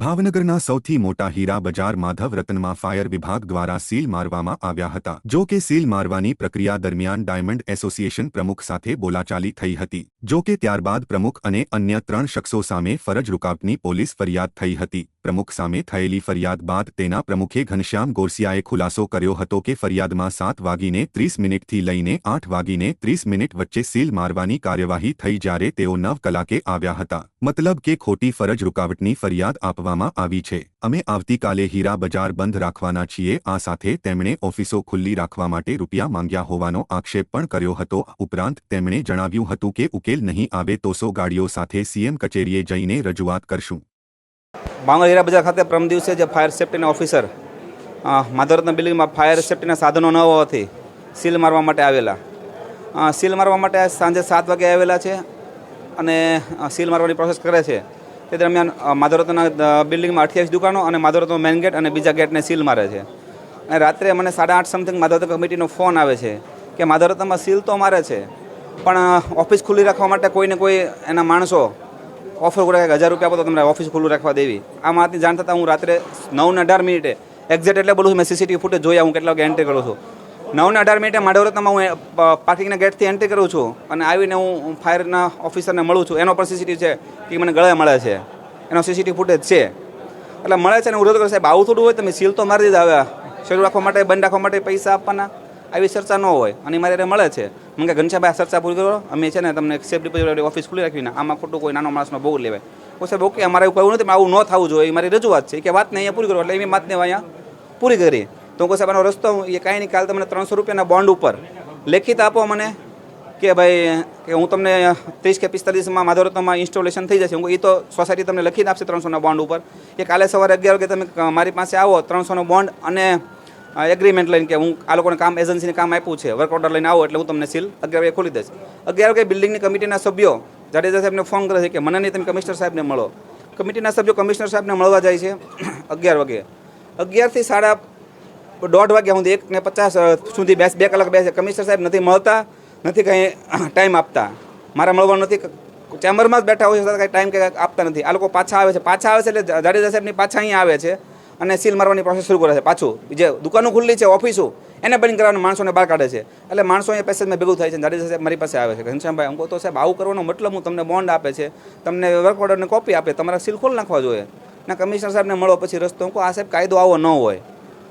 ભાવનગરના સૌથી મોટા હીરા બજાર માધવ રતનમાં ફાયર વિભાગ દ્વારા સીલ મારવામાં આવ્યા હતા. જો કે સીલ મારવાની પ્રક્રિયા દરમિયાન ડાયમંડ એસોસિએશન પ્રમુખ સાથે બોલાચાલી થઈ હતી. જો કે ત્યારબાદ પ્રમુખ અને અન્ય ત્રણ શખ્સો સામે ફરજ રૂકાવટની પોલીસ ફરિયાદ થઈ હતી. પ્રમુખ સામે થયેલી ફરિયાદ બાદ તેના પ્રમુખે ઘનશ્યામ ગોરસિયાએ ખુલાસો કર્યો હતો કે ફરિયાદમાં સાત વાગીને ત્રીસ મિનિટથી લઈને આઠ વાગીને ત્રીસ મિનિટ વચ્ચે સીલ મારવાની કાર્યવાહી થઈ જ્યારે તેઓ નવ કલાકે આવ્યા હતા. મતલબ કે ખોટી ફરજ રૂકાવટની ફરિયાદ આપવામાં આવી છે. અમે આવતીકાલે હીરા બજાર બંધ રાખવાના છીએ. આ સાથે તેમણે ઓફિસો ખુલ્લી રાખવા માટે રૂપિયા માંગ્યા હોવાનો આક્ષેપ પણ કર્યો હતો. ઉપરાંત તેમણે જણાવ્યું હતું કે ઉકેલ નહીં આવે તો સો ગાડીઓ સાથે સીએમ કચેરીએ જઈને રજૂઆત કરશું. ભાંગર હીરા બજાર ખાતે પ્રમ દિવસે જે ફાયર સેફ્ટીના ઓફિસર માધવરત્ન બિલ્ડિંગમાં ફાયર સેફ્ટીના સાધનો ન હોવાથી સીલ મારવા માટે આવેલા. સીલ મારવા માટે સાંજે સાત વાગે આવેલા છે અને સીલ મારવાની પ્રોસેસ કરે છે. તે દરમિયાન માધવરત્નના બિલ્ડિંગમાં અઠ્યાવીસ દુકાનો અને માધવરત્નો મેન ગેટ અને બીજા ગેટને સીલ મારે છે. અને રાત્રે મને સાડા આઠ સમથિંગ માધવરત્ન કમિટીનો ફોન આવે છે કે માધવરત્નમાં સીલ તો મારે છે, પણ ઓફિસ ખુલ્લી રાખવા માટે કોઈને કોઈ એના માણસો ઓફર કરે હજાર રૂપિયા આપો તો તમને ઓફિસ ખુલ્લું રાખવા દેવી. આ વાતની જાણ થતાં હું રાત્રે નવ ને અઢાર મિનિટે એક્ઝેક્ટ એટલે બોલું છું, મેં સીસીટીવી ફૂટેજ જોયા, હું કેટલા વાગે એન્ટ્રી કરું છું. નવ ને અઢાર મિનિટે માડવરતમાં હું પાર્કિંગના ગેટથી એન્ટ્રી કરું છું અને આવીને હું ફાયરના ઓફિસરને મળું છું. એનો પણ સીસીટીવી છે, કે મને ગળે મળે છે. એનો સીસીટીવી ફૂટેજ છે. એટલે મળે છે ને હું રોજ કરું સાહેબ, આવું થોડું હોય તમે સીલ તો મારી દીધા આવ્યા શરૂ રાખવા માટે, બંધ રાખવા માટે પૈસા આપવાના. આવી ચર્ચા ન હોય અને મારે મળે છે. મને કે ઘનશ્યાભાઈ ચર્ચા પૂરી કરો. અમે છે ને તમને સેફ ડિપોઝિટ ઓફિસ ખુલ્લી રાખીને, આમાં ખોટું કોઈ નાનો માણસનો બહુ લેવાય. હું સાહેબ, ઓકે, અમારે એવું કહ્યું નથી આવું ન થવું જોઈએ. એ મારી રજૂઆત છે કે વાતને અહીંયા પૂરી કરો. એટલે એની વાતને અહીંયા પૂરી કરી. તો કહું, સાહેબ, આનો રસ્તો એ કાંઈ નહીં, કાલે તમને ત્રણસો રૂપિયાના બોન્ડ ઉપર લેખિત આપો મને કે ભાઈ, કે હું તમને ત્રીસ કે પિસ્તાલીસમાં માધવરત્નમાં ઇન્સ્ટોલેશન થઈ જશે. હું એ તો સોસાયટી તમને લખીને આપશે ત્રણસોના બોન્ડ ઉપર. કે કાલે સવારે અગિયાર વાગે તમે મારી પાસે આવો, ત્રણસોનો બોન્ડ અને એગ્રીમેન્ટ લઈને કે હું આ લોકોને કામ એજન્સીને કામ આપ્યું છે વર્ક ઓર્ડર લઈને આવો એટલે હું તમને સીલ અગિયાર વાગે ખોલી દઈશ. અગિયાર વાગે બિલ્ડિંગની કમિટીના સભ્યો, જાડેજા સાહેબને ફોન કરે છે કે મને નહીં તમે કમિશનર સાહેબને મળો. કમિટીના સભ્યો કમિશનર સાહેબને મળવા જાય છે અગિયાર વાગે અગિયારથી સાડા દોઢ વાગ્યા સુધી એક ને પચાસ સુધી બેસ, બે કલાક બેસે. કમિશનર સાહેબ નથી મળતા, નથી કંઈ ટાઈમ આપતા. મારા મળવાનું નથી. ચેમ્બરમાં જ બેઠા હોય છે કાંઈ ટાઈમ કંઈ આપતા નથી. આ લોકો પાછા આવે છે. પાછા આવે છે એટલે જાડેજા સાહેબની પાછા અહીંયા આવે છે. અને સીલ મારવાની પ્રોસેસ શરૂ કરે છે પાછું. જે દુકાનો ખુલ્લી છે ઓફિસો એને બંધ કરવાના માણસોને બહાર કાઢે છે. એટલે માણસો અહીંયા પેસેજમાં ભેગું થાય છે. જાડેજા સાહેબ, મારી પાસે આવે છે. ઘનશ્યામભાઈ અંકો તો સાહેબ, આવું કરવાનો મતલબ હું તમને બોન્ડ આપે છે. તમને વર્ક ઓર્ડરની કોપી આપે. તમારા સીલ ખોલ નાખવા જોઈએ. ના, કમિશનર સાહેબને મળો પછી રસ્તો હું આ સાહેબ કાયદો આવો ન હોય.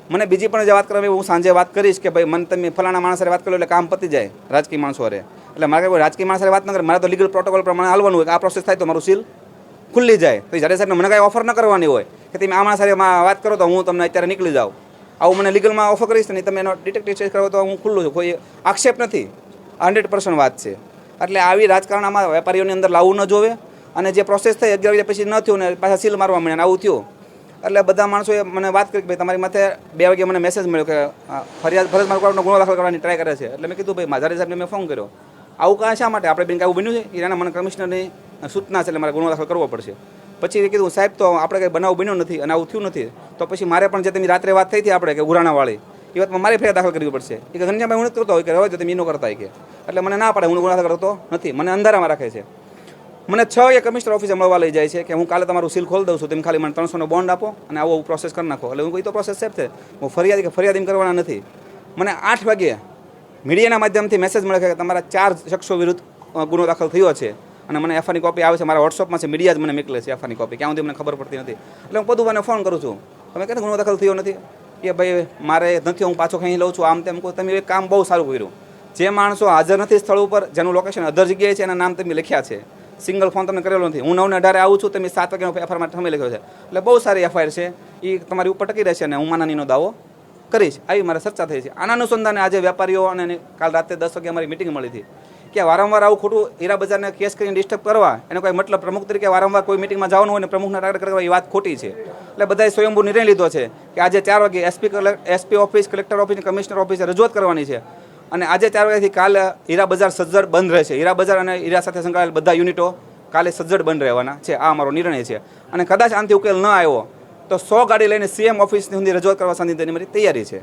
મને બીજી પણ જે વાત કરવી હું સાંજે વાત કરીશ કે ભાઈ, મને તમે ફલાણા માણસ વાત કરો એટલે કામ પતી જાય રાજકીય માણસો અરે એટલે મારે કોઈ રાજકીય માણસ વાત ન કરે. મારે તો લીગલ પ્રોટોકોલ પ્રમાણે હાલવાનું હોય આ પ્રોસેસ થાય તો મારું સીલ ખુલ્લી જાય. તો જાડે સાહેબને મને કાંઈ ઓફર ન કરવાની હોય કે તમે આ સાથે વાત કરો તો હું તમને અત્યારે નીકળી જાઉં. આવું મને લીગલમાં ઓફર કરીશ ને તમે એનો ડિટેક્ટિવ ચેક કરો તો હું ખુલ્લું છું. કોઈ આક્ષેપ નથી. હંડ્રેડ પર્સન્ટ વાત છે. એટલે આવી રાજકારણ આમાં વેપારીઓની અંદર લાવવું ન જોવે અને જે પ્રોસેસ થઈ અગિયાર વાગ્યા પછી ન થયું ને પાછા સીલ મારવા મળ્યા આવું થયું. એટલે બધા માણસોએ મને વાત કરી કે ભાઈ તમારી માથે બે વાગે મને મેસેજ મળ્યો કે ફરિયાદ, ફરજ મારવાનો ગુનો દાખલ કરવાની ટ્રાય કરે છે. એટલે મેં કીધું, ભાઈ, માધારી સાહેબને મેં ફોન કર્યો. આવું કાં શા માટે? આપણે બેન આવું બન્યું છે? એના મને કમિશનરની સૂચના છે એટલે મારે ગુનો દાખલ કરવો પડશે. પછી કીધું, સાહેબ, તો આપણે કંઈ બનાવ બન્યો નથી અને આવું થયું નથી. તો પછી મારે પણ જે તમે રાત્રે વાત થઈ હતી આપણે કે ઉરાણાવાળી, એ વાતમાં મારે ફરિયાદ દાખલ કરવી પડશે. એ કે ઘનશ્યામભાઈ હું નથી કરતો. હોય કે, હવે તમે એનો કરતા. કે, એટલે મને ના પાડે, હું ગુના કરતો નથી. મને અંધારામાં રાખે છે. મને છ એ કમિશનર ઓફિસે મળવા લઈ જાય છે કે હું કાલે તમારું સીલ ખોલી દઉં છું, તમે ખાલી મને ત્રણસોનો બોન્ડ આપો અને આવો પ્રોસેસ કરી નાખો. એટલે હું કોઈ તો પ્રોસેસ સેફ છે. હું ફરિયાદી કે ફરિયાદી કરવાના નથી. મને આઠ વાગે મીડિયાના માધ્યમથી મેસેજ મળે છે કે તમારા ચાર શખ્સો વિરુદ્ધ ગુનો દાખલ થયો છે. અને મને એફઆની કોપી આવે છે, મારા વોટ્સઅપમાં છે મીડિયા જ મને મોકલે છે એફઆની કોપી ક્યાં સુધી મને ખબર પડતી નથી. એટલે હું પદુભાઈને ફોન કરું છું. તમે કહે ગુનો દાખલ થયો નથી. કે ભાઈ, મારે નથી, હું પાછો ખાઈ લઉં છું, આમ તેમ કહું તમે એક કામ બહુ સારું કર્યું. જે માણસો હાજર નથી સ્થળ ઉપર, જેનું લોકેશન અધર જગ્યાએ છે, એના નામ તમે લખ્યા છે. સિંગલ ફોન તમે કરેલો નથી. હું નવને અઢારે આવું છું, તમે સાત વાગ્યાનો એફઆઈઆર માટે સમય લખ્યો છે. એટલે બહુ સારી એફઆઈઆર છે. એ તમારી ઉપર ટકી રહેશે અને હું માનાનીનો દાવો કરીશ. આવી મારે ચર્ચા થઈ છે. આના અનુસંધાને આજે વેપારીઓ અને કાલ રાતે દસ વાગે અમારી મિટિંગ મળી હતી. કે વારંવાર આવું ખોટું હીરા બજારને કેસ કરીને ડિસ્ટર્બ કરવા, એનો કોઈ મતલબ પ્રમુખ તરીકે વારંવાર કોઈ મિટિંગમાં જવાનું હોય ને પ્રમુખના ટાર્ગેટ કરવા એ વાત ખોટી છે. એટલે બધાએ સ્વયંભૂ નિર્ણય લીધો છે કે આજે ચાર વાગે SP SP office collector office commissioner ઓફિસે રજૂઆત કરવાની છે. અને આજે ચાર વાગ્યાથી કાલ હીરા બજાર સજ્જડ બંધ રહેશે. હીરા બજાર અને હીરા સાથે સંકળાયેલ બધા યુનિટો કાલે સજ્જડ બંધ રહેવાના છે. આ અમારો નિર્ણય છે. અને કદાચ આનાથી ઉકેલ ન આવ્યો, તો સો ગાડી લઈને સીએમ ઓફિસ સુધી રજૂઆત કરવા સાંધી તેની મારી તૈયારી છે.